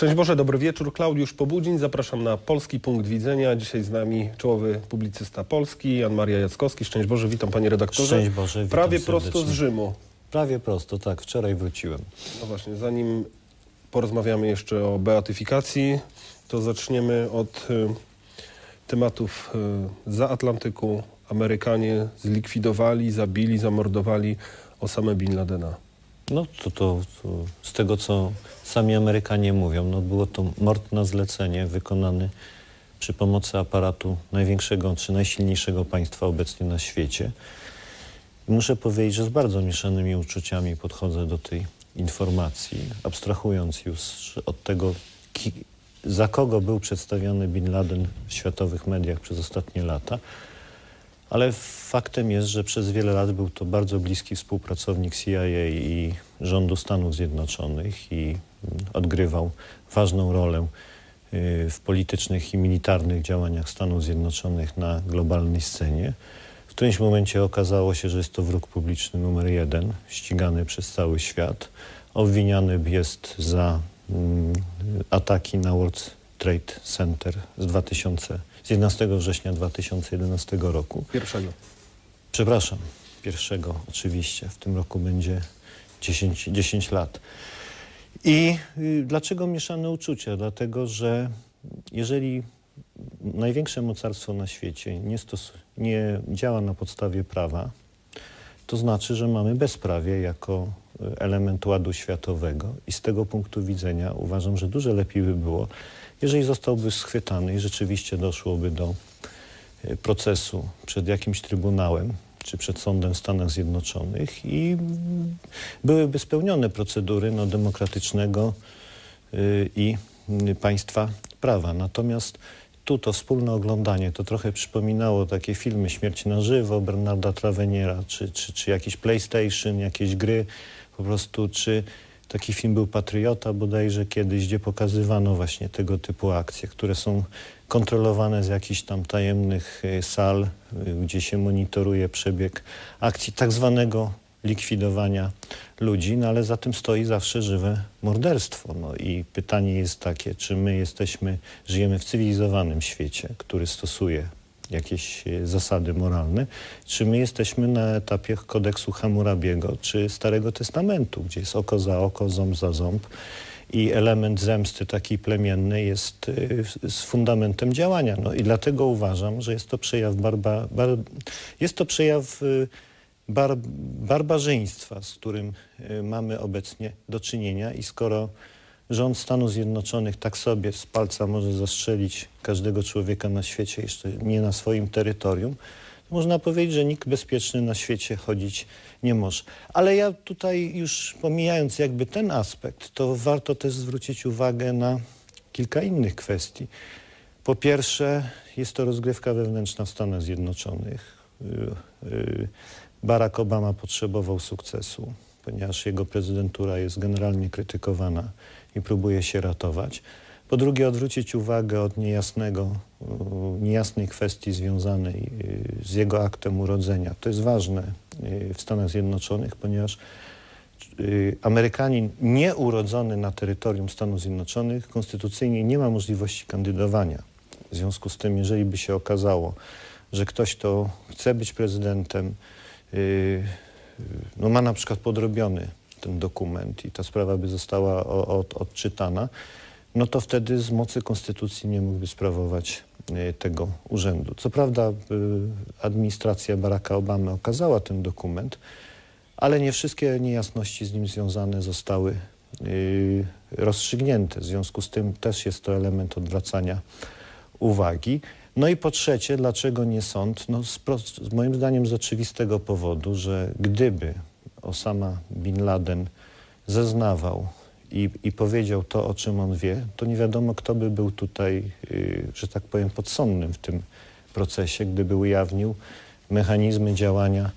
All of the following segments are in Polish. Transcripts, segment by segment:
Szczęść Boże, dobry wieczór. Klaudiusz Pobudziń, zapraszam na Polski Punkt Widzenia. Dzisiaj z nami czołowy publicysta Polski, Jan Maria Jackowski. Szczęść Boże, witam panie redaktorze. Szczęść Boże, witam Prawie serdecznie. prosto z Rzymu. Prawie prosto, tak. Wczoraj wróciłem. No właśnie, zanim porozmawiamy jeszcze o beatyfikacji, to zaczniemy od y, tematów y, za Atlantyku. Amerykanie zlikwidowali, zabili, zamordowali Osamę Bin Ladena. No to, to, to z tego, co sami Amerykanie mówią, no było to mord na zlecenie wykonany przy pomocy aparatu największego czy najsilniejszego państwa obecnie na świecie. Muszę powiedzieć, że z bardzo mieszanymi uczuciami podchodzę do tej informacji, abstrahując już od tego, za kogo był przedstawiany Bin Laden w światowych mediach przez ostatnie lata. Ale faktem jest, że przez wiele lat był to bardzo bliski współpracownik CIA i rządu Stanów Zjednoczonych i mm, odgrywał ważną rolę y, w politycznych i militarnych działaniach Stanów Zjednoczonych na globalnej scenie. W którymś momencie okazało się, że jest to wróg publiczny numer jeden, ścigany przez cały świat. Obwiniany jest za mm, ataki na World Trade Center z 2000, z 11 września 2011 roku. Pierwszego. Przepraszam, pierwszego oczywiście. W tym roku będzie 10, 10 lat. I y, dlaczego mieszane uczucia? Dlatego, że jeżeli największe mocarstwo na świecie nie, nie działa na podstawie prawa, to znaczy, że mamy bezprawie jako y, element ładu światowego. I z tego punktu widzenia uważam, że dużo lepiej by było, jeżeli zostałby schwytany i rzeczywiście doszłoby do y, procesu przed jakimś trybunałem czy przed sądem w Stanach Zjednoczonych i byłyby spełnione procedury no, demokratycznego y, i państwa prawa. Natomiast tu to wspólne oglądanie to trochę przypominało takie filmy Śmierć na żywo Bernarda Traveniera, czy, czy, czy jakiś PlayStation, jakieś gry po prostu, czy taki film był Patriota bodajże kiedyś, gdzie pokazywano właśnie tego typu akcje, które są kontrolowane z jakichś tam tajemnych y, sal, y, gdzie się monitoruje przebieg akcji tak zwanego likwidowania ludzi, no ale za tym stoi zawsze żywe morderstwo. No i pytanie jest takie, czy my jesteśmy, żyjemy w cywilizowanym świecie, który stosuje jakieś e, zasady moralne, czy my jesteśmy na etapie kodeksu Hammurabiego, czy Starego Testamentu, gdzie jest oko za oko, ząb za ząb i element zemsty takiej plemiennej jest y, z fundamentem działania. No i dlatego uważam, że jest to przejaw barba, bar, jest to przejaw y, bar, barbarzyństwa, z którym mamy obecnie do czynienia i skoro rząd Stanów Zjednoczonych tak sobie z palca może zastrzelić każdego człowieka na świecie, jeszcze nie na swoim terytorium, to można powiedzieć, że nikt bezpieczny na świecie chodzić nie może. Ale ja tutaj już pomijając jakby ten aspekt, to warto też zwrócić uwagę na kilka innych kwestii. Po pierwsze, jest to rozgrywka wewnętrzna w Stanach Zjednoczonych. Y, y, Barack Obama potrzebował sukcesu, ponieważ jego prezydentura jest generalnie krytykowana i próbuje się ratować. Po drugie, odwrócić uwagę od niejasnego, niejasnej kwestii związanej y, z jego aktem urodzenia. To jest ważne y, w Stanach Zjednoczonych, ponieważ y, Amerykanin nieurodzony na terytorium Stanów Zjednoczonych konstytucyjnie nie ma możliwości kandydowania. W związku z tym, jeżeli by się okazało, że ktoś, kto chce być prezydentem, no ma na przykład podrobiony ten dokument i ta sprawa by została od, odczytana, no to wtedy z mocy konstytucji nie mógłby sprawować y, tego urzędu. Co prawda y, administracja Baracka Obamy okazała ten dokument, ale nie wszystkie niejasności z nim związane zostały y, rozstrzygnięte. W związku z tym też jest to element odwracania uwagi. No i po trzecie, dlaczego nie sąd? No z moim zdaniem z oczywistego powodu, że gdyby Osama Bin Laden zeznawał i, i powiedział to, o czym on wie, to nie wiadomo, kto by był tutaj, y, że tak powiem, podsądnym w tym procesie, gdyby ujawnił mechanizmy działania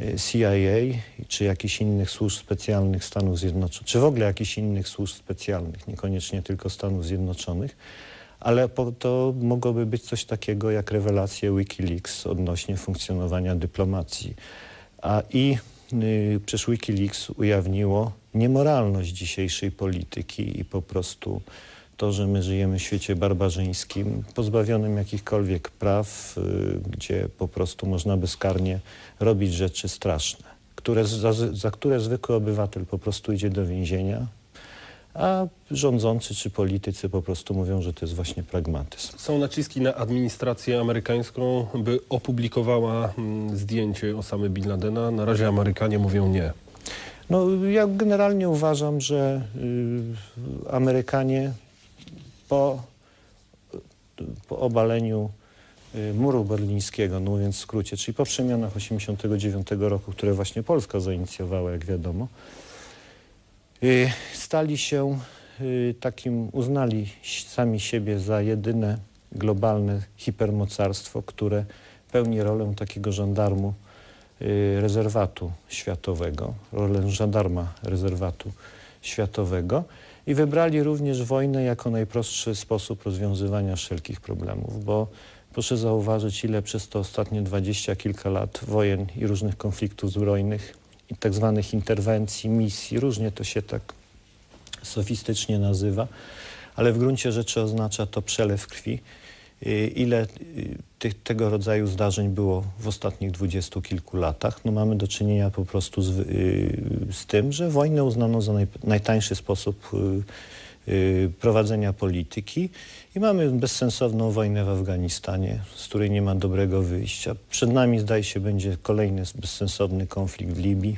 y, CIA czy jakichś innych służb specjalnych Stanów Zjednoczonych, czy w ogóle jakichś innych służb specjalnych, niekoniecznie tylko Stanów Zjednoczonych, ale to mogłoby być coś takiego jak rewelacje Wikileaks odnośnie funkcjonowania dyplomacji. A i y, przecież Wikileaks ujawniło niemoralność dzisiejszej polityki i po prostu to, że my żyjemy w świecie barbarzyńskim, pozbawionym jakichkolwiek praw, y, gdzie po prostu można bezkarnie robić rzeczy straszne, które, za, za które zwykły obywatel po prostu idzie do więzienia, a rządzący czy politycy po prostu mówią, że to jest właśnie pragmatyzm. Są naciski na administrację amerykańską, by opublikowała mm, zdjęcie Osamy Bin Ladena. Na razie Amerykanie mówią nie. No, ja generalnie uważam, że y, Amerykanie po, po obaleniu y, muru berlińskiego, no mówiąc w skrócie, czyli po przemianach 89 roku, które właśnie Polska zainicjowała, jak wiadomo, stali się y, takim, uznali sami siebie za jedyne globalne hipermocarstwo, które pełni rolę takiego żandarmu y, rezerwatu światowego, rolę żandarma rezerwatu światowego. I wybrali również wojnę jako najprostszy sposób rozwiązywania wszelkich problemów, bo proszę zauważyć, ile przez to ostatnie dwadzieścia kilka lat wojen i różnych konfliktów zbrojnych tak zwanych interwencji, misji, różnie to się tak sofistycznie nazywa, ale w gruncie rzeczy oznacza to przelew krwi. Y, Ile y, tych, tego rodzaju zdarzeń było w ostatnich dwudziestu kilku latach? No mamy do czynienia po prostu z, y, z tym, że wojnę uznano za naj, najtańszy sposób prowadzenia polityki i mamy bezsensowną wojnę w Afganistanie, z której nie ma dobrego wyjścia. Przed nami zdaje się będzie kolejny bezsensowny konflikt w Libii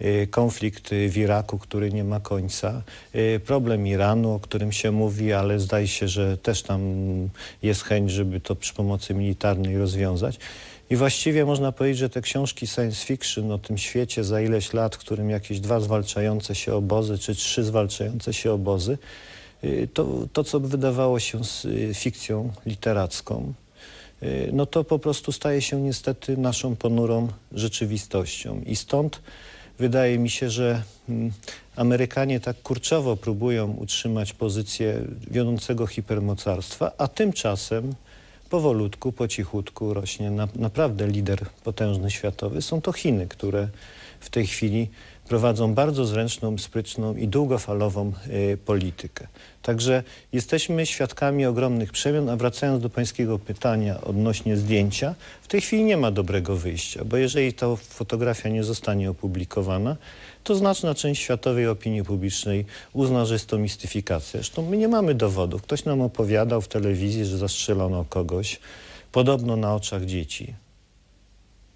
y, konflikt y, w Iraku, który nie ma końca, y, problem Iranu, o którym się mówi, ale zdaje się, że też tam jest chęć, żeby to przy pomocy militarnej rozwiązać. I właściwie można powiedzieć, że te książki science fiction o tym świecie za ileś lat, w którym jakieś dwa zwalczające się obozy, czy trzy zwalczające się obozy, y, to, to co wydawało się y, fikcją literacką, y, no to po prostu staje się niestety naszą ponurą rzeczywistością. I stąd wydaje mi się, że mm, Amerykanie tak kurczowo próbują utrzymać pozycję wiodącego hipermocarstwa, a tymczasem powolutku, po cichutku rośnie na, naprawdę lider potężny światowy. Są to Chiny, które w tej chwili prowadzą bardzo zręczną, sprytną i długofalową y, politykę. Także jesteśmy świadkami ogromnych przemian, a wracając do pańskiego pytania odnośnie zdjęcia, w tej chwili nie ma dobrego wyjścia, bo jeżeli ta fotografia nie zostanie opublikowana, to znaczna część światowej opinii publicznej uzna, że jest to mistyfikacja. Zresztą my nie mamy dowodów. Ktoś nam opowiadał w telewizji, że zastrzelono kogoś, podobno na oczach dzieci.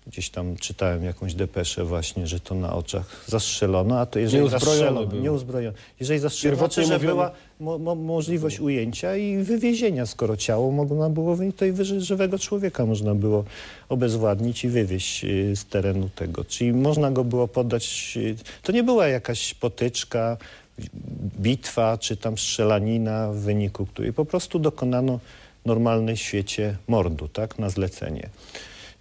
Gdzieś tam czytałem jakąś depeszę właśnie, że to na oczach zastrzelono, a to jeżeli Nieuzbrojony zastrzelono, był. nieuzbrojony. Jeżeli zastrzelono, Pierwotnie to, że mówiono- była mo, mo, możliwość ujęcia i wywiezienia, skoro ciało można było, wy- to i wyży- żywego człowieka można było obezwładnić i wywieźć y, z terenu tego. Czyli można go było poddać, y, to nie była jakaś potyczka, bitwa czy tam strzelanina, w wyniku której po prostu dokonano normalnej w świecie mordu, tak, na zlecenie.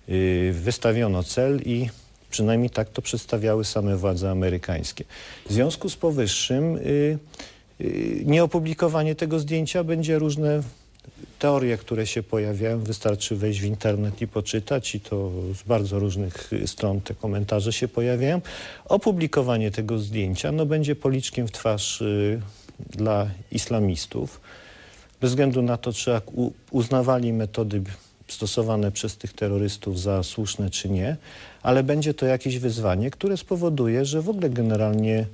Yy, Wystawiono cel i przynajmniej tak to przedstawiały same władze amerykańskie. W związku z powyższym yy, yy, nieopublikowanie tego zdjęcia będzie różne teorie, które się pojawiają. Wystarczy wejść w internet i poczytać i to z bardzo różnych y, stron te komentarze się pojawiają. Opublikowanie tego zdjęcia no, będzie policzkiem w twarz y, dla islamistów. Bez względu na to, czy uznawali metody stosowane przez tych terrorystów za słuszne czy nie, ale będzie to jakieś wyzwanie, które spowoduje, że w ogóle generalnie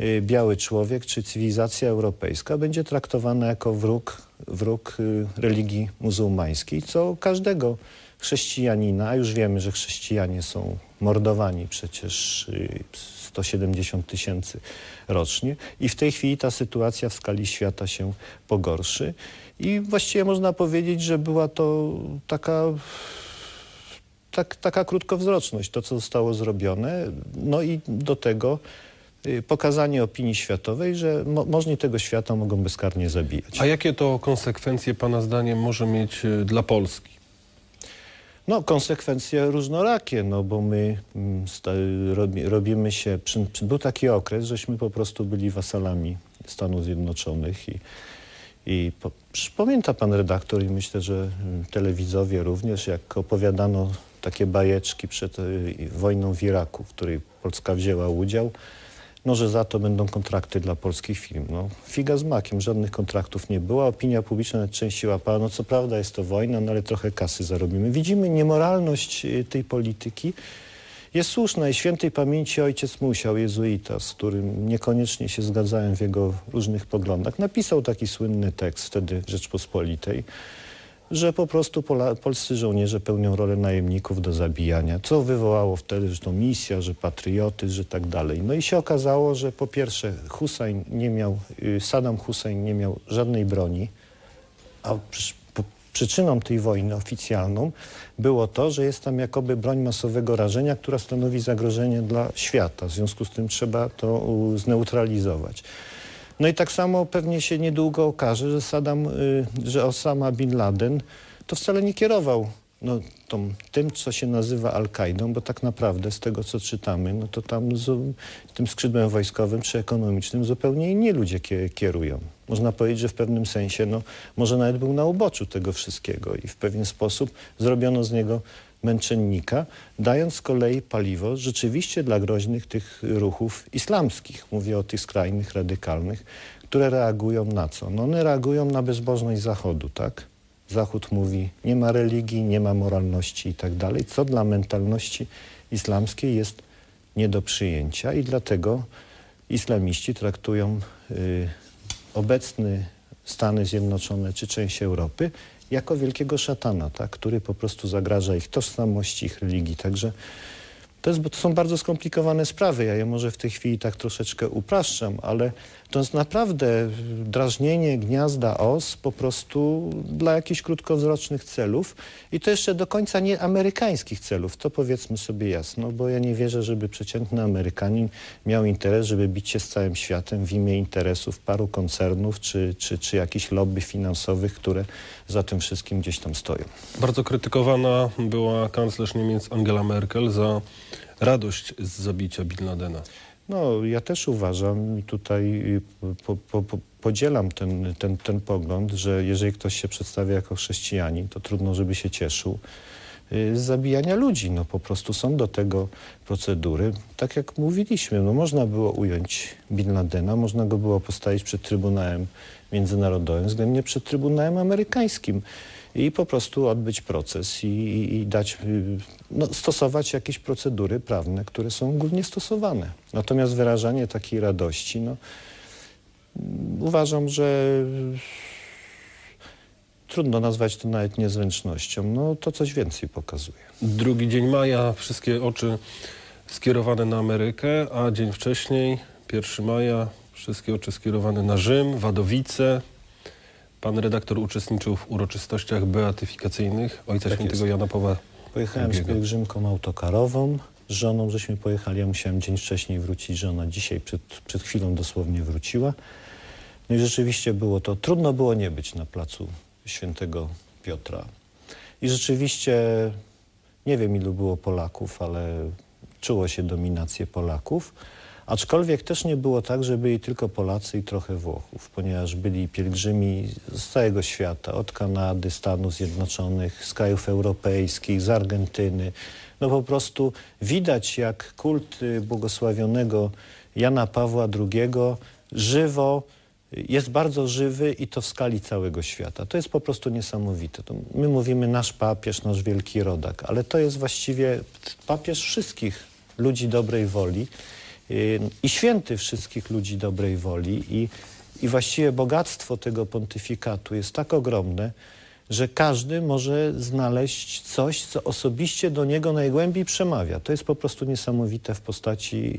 y, biały człowiek czy cywilizacja europejska będzie traktowana jako wróg, wróg y, religii muzułmańskiej, co każdego chrześcijanina, a już wiemy, że chrześcijanie są mordowani przecież y, 170 tysięcy rocznie i w tej chwili ta sytuacja w skali świata się pogorszy i właściwie można powiedzieć, że była to taka tak, taka krótkowzroczność, to co zostało zrobione, no i do tego y, pokazanie opinii światowej, że mo możni tego świata mogą bezkarnie zabijać. A jakie to konsekwencje Pana zdaniem może mieć y, dla Polski? No, konsekwencje różnorakie, no bo my mm, robi, robimy się. Przy, był taki okres, żeśmy po prostu byli wasalami Stanów Zjednoczonych i, i po, pan redaktor i myślę, że mm, telewidzowie również, jak opowiadano takie bajeczki przed y, wojną w Iraku, w której Polska wzięła udział, no że za to będą kontrakty dla polskich firm. No, figa z makiem, żadnych kontraktów nie było. Opinia publiczna na części łapała, no co prawda jest to wojna, no ale trochę kasy zarobimy. Widzimy niemoralność y, tej polityki. Jest słuszna i świętej pamięci ojciec Musiał, jezuita, z którym niekoniecznie się zgadzałem w jego różnych poglądach, napisał taki słynny tekst wtedy w Rzeczpospolitej, że po prostu Pola, polscy żołnierze pełnią rolę najemników do zabijania, co wywołało wtedy, że to misja, że patriotyzm, że tak dalej. No i się okazało, że po pierwsze Hussein nie miał, y, Saddam Hussein nie miał żadnej broni, a przyczyną tej wojny oficjalną było to, że jest tam jakoby broń masowego rażenia, która stanowi zagrożenie dla świata. W związku z tym trzeba to zneutralizować. No i tak samo pewnie się niedługo okaże, że Saddam, y, że Osama Bin Laden to wcale nie kierował no, tą, tym, co się nazywa Al-Kaidą, bo tak naprawdę z tego, co czytamy, no to tam z, tym skrzydłem wojskowym czy ekonomicznym zupełnie inni ludzie kie- kierują. Można powiedzieć, że w pewnym sensie, no, może nawet był na uboczu tego wszystkiego i w pewien sposób zrobiono z niego męczennika, dając z kolei paliwo rzeczywiście dla groźnych tych ruchów islamskich. Mówię o tych skrajnych, radykalnych, które reagują na co? No one reagują na bezbożność Zachodu, tak? Zachód mówi, nie ma religii, nie ma moralności i tak dalej, co dla mentalności islamskiej jest nie do przyjęcia i dlatego islamiści traktują y, obecny Stany Zjednoczone czy część Europy jako wielkiego szatana, tak, który po prostu zagraża ich tożsamości, ich religii. Także to, jest, to są bardzo skomplikowane sprawy. Ja je może w tej chwili tak troszeczkę upraszczam, ale to jest naprawdę drażnienie gniazda os po prostu dla jakichś krótkowzrocznych celów i to jeszcze do końca nie amerykańskich celów, to powiedzmy sobie jasno, bo ja nie wierzę, żeby przeciętny Amerykanin miał interes, żeby bić się z całym światem w imię interesów paru koncernów czy, czy, czy jakichś lobby finansowych, które za tym wszystkim gdzieś tam stoją. Bardzo krytykowana była kanclerz Niemiec Angela Merkel za radość z zabicia Bin Ladena. No, ja też uważam i tutaj y, po, po, po, podzielam ten, ten, ten pogląd, że jeżeli ktoś się przedstawia jako chrześcijanin, to trudno, żeby się cieszył y, z zabijania ludzi. No po prostu są do tego procedury. Tak jak mówiliśmy, no można było ująć Bin Ladena, można go było postawić przed Trybunałem Międzynarodowym, względnie przed Trybunałem Amerykańskim i po prostu odbyć proces i, i, i dać, y, no, stosować jakieś procedury prawne, które są ogólnie stosowane. Natomiast wyrażanie takiej radości, no, mm, uważam, że trudno nazwać to nawet niezręcznością. No, to coś więcej pokazuje. Drugi dzień maja, wszystkie oczy skierowane na Amerykę, a dzień wcześniej, 1 maja, wszystkie oczy skierowane na Rzym, Wadowice. Pan redaktor uczestniczył w uroczystościach beatyfikacyjnych Ojca Tak Świętego jest. Jana Pawła Pojechałem z pielgrzymką autokarową. Z żoną żeśmy pojechali. Ja musiałem dzień wcześniej wrócić. Żona dzisiaj przed, przed chwilą dosłownie wróciła. No i rzeczywiście było to, trudno było nie być na placu świętego Piotra. I rzeczywiście, nie wiem ilu było Polaków, ale czuło się dominację Polaków. Aczkolwiek też nie było tak, że byli tylko Polacy i trochę Włochów, ponieważ byli pielgrzymi z całego świata, od Kanady, Stanów Zjednoczonych, z krajów europejskich, z Argentyny. No po prostu widać, jak kult y, błogosławionego Jana Pawła II żywo jest bardzo żywy i to w skali całego świata. To jest po prostu niesamowite. My mówimy nasz papież, nasz wielki rodak, ale to jest właściwie papież wszystkich ludzi dobrej woli i święty wszystkich ludzi dobrej woli i, i właściwie bogactwo tego pontyfikatu jest tak ogromne, że każdy może znaleźć coś, co osobiście do niego najgłębiej przemawia. To jest po prostu niesamowite w postaci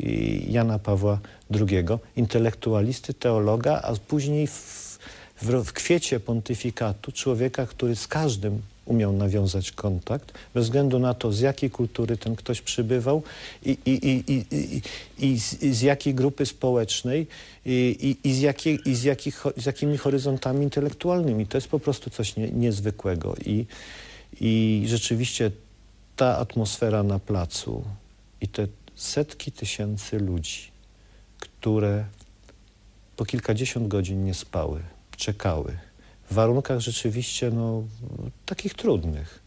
Jana Pawła II, intelektualisty, teologa, a później w, w, w kwiecie pontyfikatu człowieka, który z każdym umiał nawiązać kontakt, bez względu na to, z jakiej kultury ten ktoś przybywał i, i, i, i, i, i, z, i z jakiej grupy społecznej i, i, i, z, jakiej, i z, jakich, z jakimi horyzontami intelektualnymi. To jest po prostu coś nie, niezwykłego i, i rzeczywiście ta atmosfera na placu i te setki tysięcy ludzi, które po kilkadziesiąt godzin nie spały, czekały, w warunkach rzeczywiście no, takich trudnych.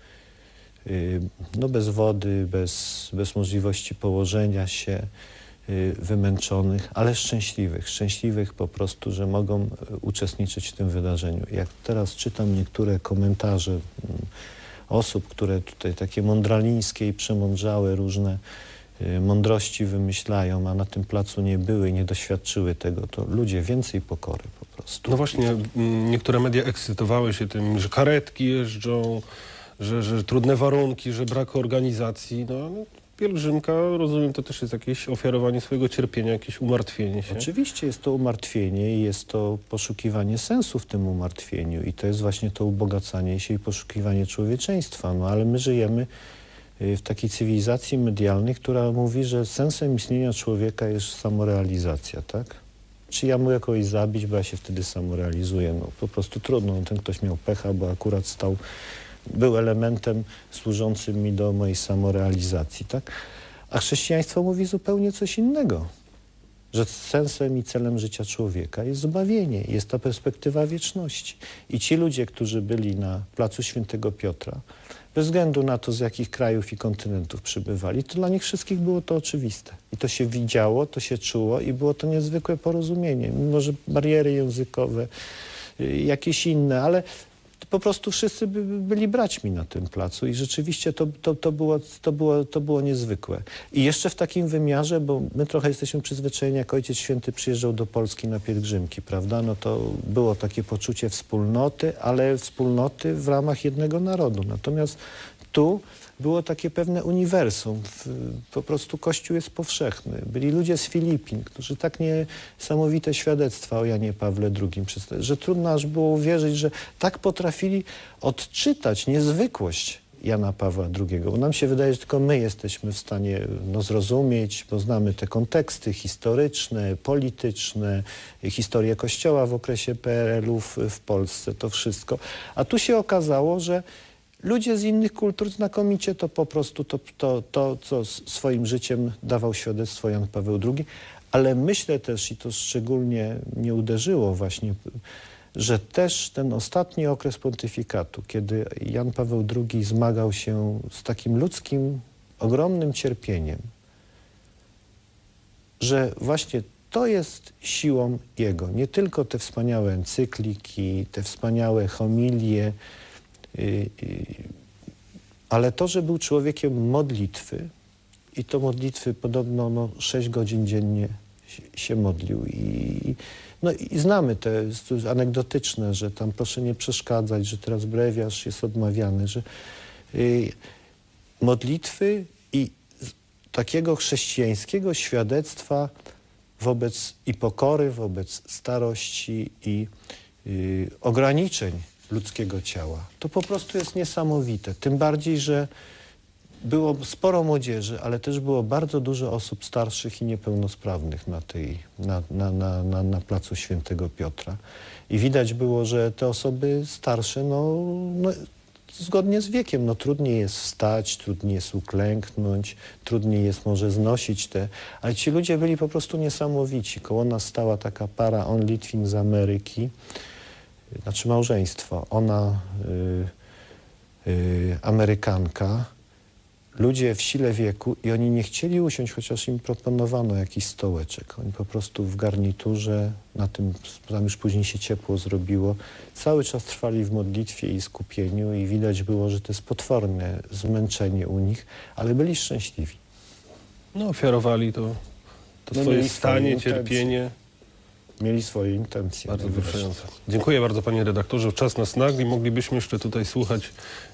Yy, No bez wody, bez, bez możliwości położenia się, y, wymęczonych, ale szczęśliwych. Szczęśliwych po prostu, że mogą y, uczestniczyć w tym wydarzeniu. Jak teraz czytam niektóre komentarze mm, osób, które tutaj takie mądralińskie i przemądrzałe różne y, mądrości wymyślają, a na tym placu nie były i nie doświadczyły tego, to ludzie więcej pokory po prostu. No właśnie, niektóre media ekscytowały się tym, że karetki jeżdżą, że, że trudne warunki, że brak organizacji. No, ale pielgrzymka, rozumiem, to też jest jakieś ofiarowanie swojego cierpienia, jakieś umartwienie się. Oczywiście jest to umartwienie i jest to poszukiwanie sensu w tym umartwieniu i to jest właśnie to ubogacanie się i poszukiwanie człowieczeństwa. No ale my żyjemy y, w takiej cywilizacji medialnej, która mówi, że sensem istnienia człowieka jest samorealizacja, tak? Czy ja mogę kogoś zabić, bo ja się wtedy samorealizuję? No po prostu trudno. Ten ktoś miał pecha, bo akurat stał, był elementem służącym mi do mojej samorealizacji, tak? A chrześcijaństwo mówi zupełnie coś innego że sensem i celem życia człowieka jest zbawienie, jest ta perspektywa wieczności. I ci ludzie, którzy byli na placu Świętego Piotra, bez względu na to, z jakich krajów i kontynentów przybywali, to dla nich wszystkich było to oczywiste. I to się widziało, to się czuło i było to niezwykłe porozumienie. Mimo, że bariery językowe, y, jakieś inne, ale po prostu wszyscy by, by byli braćmi na tym placu i rzeczywiście to, to, to, było, to, było, to było niezwykłe. I jeszcze w takim wymiarze, bo my trochę jesteśmy przyzwyczajeni, jak Ojciec Święty przyjeżdżał do Polski na pielgrzymki, prawda? No to było takie poczucie wspólnoty, ale wspólnoty w ramach jednego narodu. Natomiast tu było takie pewne uniwersum. Po prostu Kościół jest powszechny. Byli ludzie z Filipin, którzy tak niesamowite świadectwa o Janie Pawle II przedstawili, że trudno aż było uwierzyć, że tak potrafili odczytać niezwykłość Jana Pawła II. Bo nam się wydaje, że tylko my jesteśmy w stanie no, zrozumieć, bo znamy te konteksty historyczne, polityczne, historię Kościoła w okresie PRL-u w, w Polsce, to wszystko. A tu się okazało, że Ludzie z innych kultur znakomicie to po prostu to, to, to co swoim życiem dawał świadectwo Jan Paweł II, ale myślę też, i to szczególnie mnie uderzyło właśnie, że też ten ostatni okres pontyfikatu, kiedy Jan Paweł II zmagał się z takim ludzkim, ogromnym cierpieniem, że właśnie to jest siłą jego. Nie tylko te wspaniałe encykliki, te wspaniałe homilie, ale to, że był człowiekiem modlitwy i to modlitwy podobno no, 6 godzin dziennie się- modlił. I, no, i znamy te anegdotyczne, że tam proszę nie przeszkadzać, że teraz brewiarz jest odmawiany, że y, modlitwy i takiego chrześcijańskiego świadectwa wobec i pokory, wobec starości i y, ograniczeń ludzkiego ciała. To po prostu jest niesamowite. Tym bardziej, że było sporo młodzieży, ale też było bardzo dużo osób starszych i niepełnosprawnych na, tej, na, na, na, na, na placu Świętego Piotra. I widać było, że te osoby starsze, no, no zgodnie z wiekiem, no trudniej jest wstać, trudniej jest uklęknąć, trudniej jest może znosić te, ale ci ludzie byli po prostu niesamowici. Koło nas stała taka para On Litwin z Ameryki, znaczy małżeństwo. Ona y, y, Amerykanka, ludzie w sile wieku i oni nie chcieli usiąść, chociaż im proponowano jakiś stołeczek. Oni po prostu w garniturze, na tym tam już później się ciepło zrobiło, cały czas trwali w modlitwie i skupieniu i widać było, że to jest potworne zmęczenie u nich, ale byli szczęśliwi. No, ofiarowali to, to No, swoje stanie, cierpienie. Mieli swoje intencje. Bardzo wzruszające. Dziękuję bardzo panie redaktorze. Czas nas nagli. Moglibyśmy jeszcze tutaj słuchać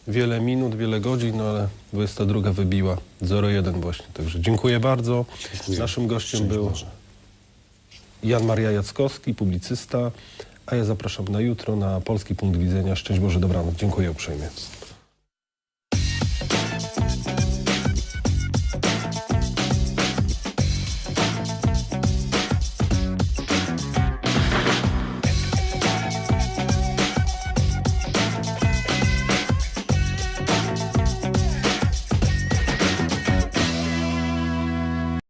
wiele minut, wiele godzin, no ale 22 wybiła 01 właśnie. Także dziękuję bardzo. Dziękuję. Naszym gościem Szczęść był Boże. Jan Maria Jackowski, publicysta, a ja zapraszam na jutro na Polski Punkt Widzenia. Szczęść Boże, dobranoc. Dziękuję uprzejmie.